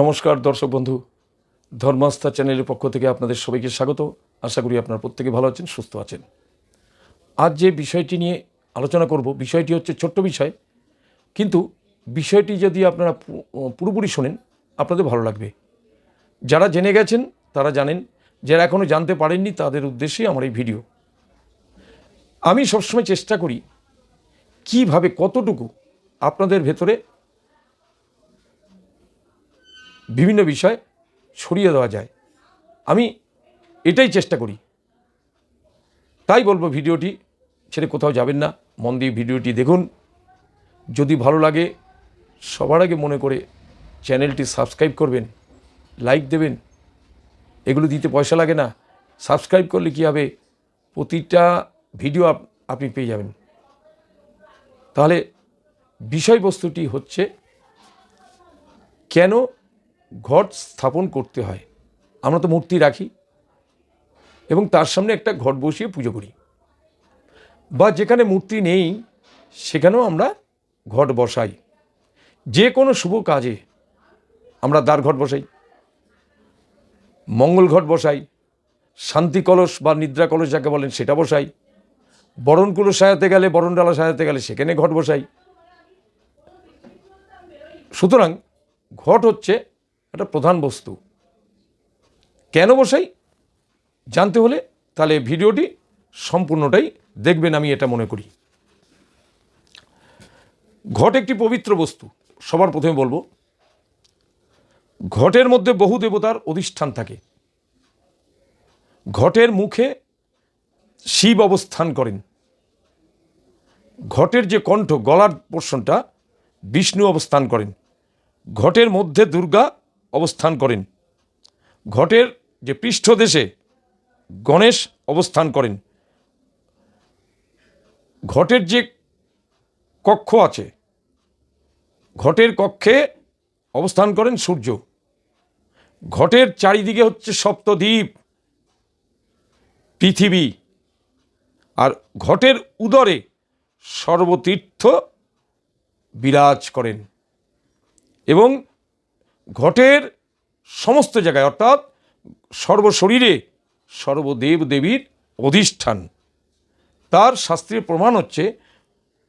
নমস্কার, দর্শক বন্ধু। ধর্মাস্থা চ্যানেলের পক্ষ থেকে আপনাদের সবাইকে স্বাগত। আশা করি আপনারা প্রত্যেকে ভালো আছেন, সুস্থ আছেন। আজ যে বিষয়টি নিয়ে আলোচনা করব, বিষয়টি হচ্ছে ছোট্ট বিষয়। কিন্তু বিষয়টি যদি আপনারা পুরোপুরি শোনেন, আপনাদের ভালো লাগবে। যারা জেনে গেছেন, তারা জানেন, যারা এখনও জানতে পারেননি, তাদের উদ্দেশ্যেই আমার এই ভিডিও। আমি সবসময় চেষ্টা করি, কীভাবে, কতটুকু আপনাদের ভেতরে বিভিন্ন বিষয় ছড়িয়ে দেওয়া যায়। আমি এটাই চেষ্টা করি। তাই বলব ভিডিওটি ছেড়ে কোথাও যাবেন না। মন দিয়ে ভিডিওটি দেখুন। যদি ভালো লাগে, সবার আগে মনে করে চ্যানেলটি সাবস্ক্রাইব করবেন, লাইক দেবেন। এগুলো দিতে পয়সা লাগে না। সাবস্ক্রাইব করলে কী হবে? প্রতিটা ভিডিও আপনি পেয়ে যাবেন। তাহলে বিষয়বস্তুটি হচ্ছে, কেন ঘট স্থাপন করতে হয়। আমরা তো মূর্তি রাখি। এবং তার সামনে একটা ঘট বসিয়ে পুজো করি। বা যেখানে মূর্তি নেই, সেখানেও আমরা ঘট বসাই। যে কোনো শুভ কাজে আমরা দ্বার ঘট বসাই। মঙ্গল ঘট বসাই। শান্তি কলস বা নিদ্রা কলস যাকে বলেন সেটা বসাই। বরণ কুলো সাজাতে গেলে বরণ ডালা সাজাতে গেলে সেখানে ঘট বসাই। সুতরাং ঘট হচ্ছে একটা প্রধান বস্তু। কেন বসাই? জানতে হলে তাহলে ভিডিওটি সম্পূর্ণটাই দেখবেন আমি এটা মনে করি। ঘট একটি পবিত্র বস্তু, সবার প্রথমে বলব। ঘটের মধ্যে বহু দেবতার অধিষ্ঠান থাকে। ঘটের মুখে শিব অবস্থান করেন। ঘটের যে কণ্ঠ, গলার পোর্শনটা বিষ্ণু অবস্থান করেন। ঘটের মধ্যে দুর্গা অবস্থান করেন। ঘটের যে পৃষ্ঠদেশে গণেশ অবস্থান করেন। ঘটের যে কক্ষ আছে, ঘটের কক্ষে অবস্থান করেন সূর্য। ঘটের চারিদিকে হচ্ছে সপ্তদ্বীপ, পৃথিবী। আর ঘটের উদরে সর্বতীর্থ বিরাজ করেন। এবং ঘটের সমস্ত জায়গায়, অর্থাৎ সর্বশরীরে সর্বদেব দেবীর অধিষ্ঠান। তার শাস্ত্রীয় প্রমাণ হচ্ছে,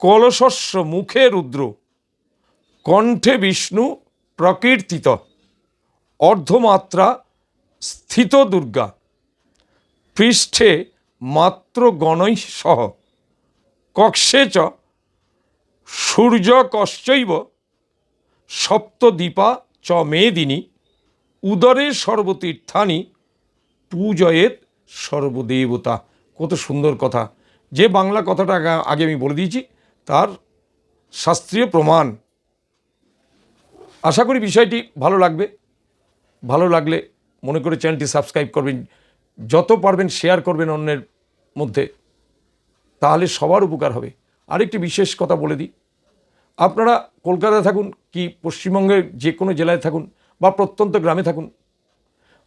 কলশস্য মুখে রুদ্র, কণ্ঠে বিষ্ণু প্রকীর্তিত, অর্ধমাত্রা স্থিত দুর্গা, পৃষ্ঠে মাত্র গণৈ সহ, কক্ষে চ সূর্য কশ্চৈব সপ্তদীপা চ মেদিনী উদরে সর্বতীর্থানি, পূজয়েত সর্বদেবতা। কত সুন্দর কথা। যে বাংলা কথাটা আগে আমি বলে দিয়েছি, তার শাস্ত্রীয় প্রমাণ। আশা করি বিষয়টি ভালো লাগবে। ভালো লাগলে মনে করে চ্যানেলটি সাবস্ক্রাইব করবেন। যত পারবেন শেয়ার করবেন অন্যের মধ্যে, তাহলে সবার উপকার হবে। আরেকটি বিশেষ কথা বলে দিই। আপনারা কলকাতায় থাকুন কি পশ্চিমবঙ্গের যে কোনো জেলায় থাকুন বা প্রত্যন্ত গ্রামে থাকুন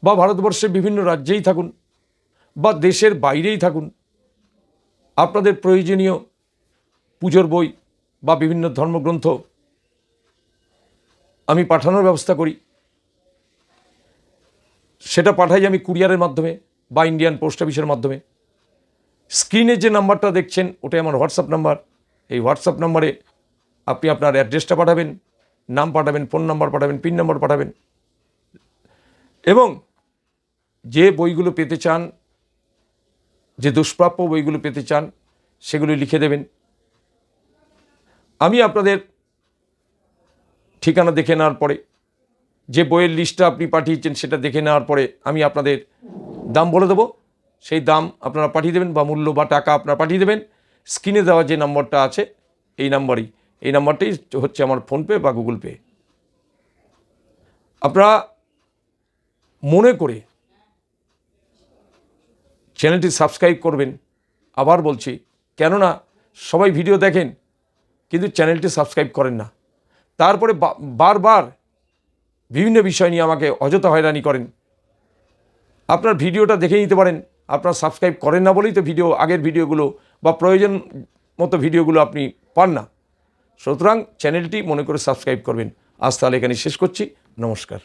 বা ভারতবর্ষের বিভিন্ন রাজ্যেই থাকুন বা দেশের বাইরেই থাকুন, আপনাদের প্রয়োজনীয় পুজোর বই বা বিভিন্ন ধর্মগ্রন্থ আমি পাঠানোর ব্যবস্থা করি। সেটা পাঠাই আমি কুরিয়ারের মাধ্যমে বা ইন্ডিয়ান পোস্ট অফিসের মাধ্যমে। স্ক্রিনে যে নাম্বারটা দেখছেন, ওটাই আমার হোয়াটসঅ্যাপ নাম্বার। এই হোয়াটসঅ্যাপ নাম্বারে আপনি আপনার অ্যাড্রেসটা পাঠাবেন, নাম পাঠাবেন, ফোন নাম্বার পাঠাবেন, পিন নাম্বার পাঠাবেন। এবং যে বইগুলো পেতে চান, যে দুষ্প্রাপ্য বইগুলো পেতে চান, সেগুলো লিখে দেবেন। আমি আপনাদের ঠিকানা দেখে নেওয়ার পরে, যে বইয়ের লিস্টটা আপনি পাঠিয়েছেন সেটা দেখে নেওয়ার পরে আমি আপনাদের দাম বলে দেবো। সেই দাম আপনারা পাঠিয়ে দেবেন বা মূল্য বা টাকা আপনারা পাঠিয়ে দেবেন। স্ক্রিনে দেওয়া যে নম্বরটা আছে, এই নাম্বারই। এই নাম্বারটাই হচ্ছে আমার ফোনপে বা গুগল পে। আপনারা মনে করে চ্যানেলটি সাবস্ক্রাইব করবেন। আবার বলছি, কেননা সবাই ভিডিও দেখেন, কিন্তু চ্যানেলটি সাবস্ক্রাইব করেন না। তারপরে বারবার বিভিন্ন বিষয় নিয়ে আমাকে অযথা হয়রানি করেন। আপনার ভিডিওটা দেখে নিতে পারেন, আপনার সাবস্ক্রাইব করেন না বলেই তো ভিডিও, আগের ভিডিওগুলো বা প্রয়োজন মতো ভিডিওগুলো আপনি পান না। সুতরাং চ্যানেলটি মনে করে সাবস্ক্রাইব করবেন। আজ তাহলে এখানে শেষ করছি। নমস্কার।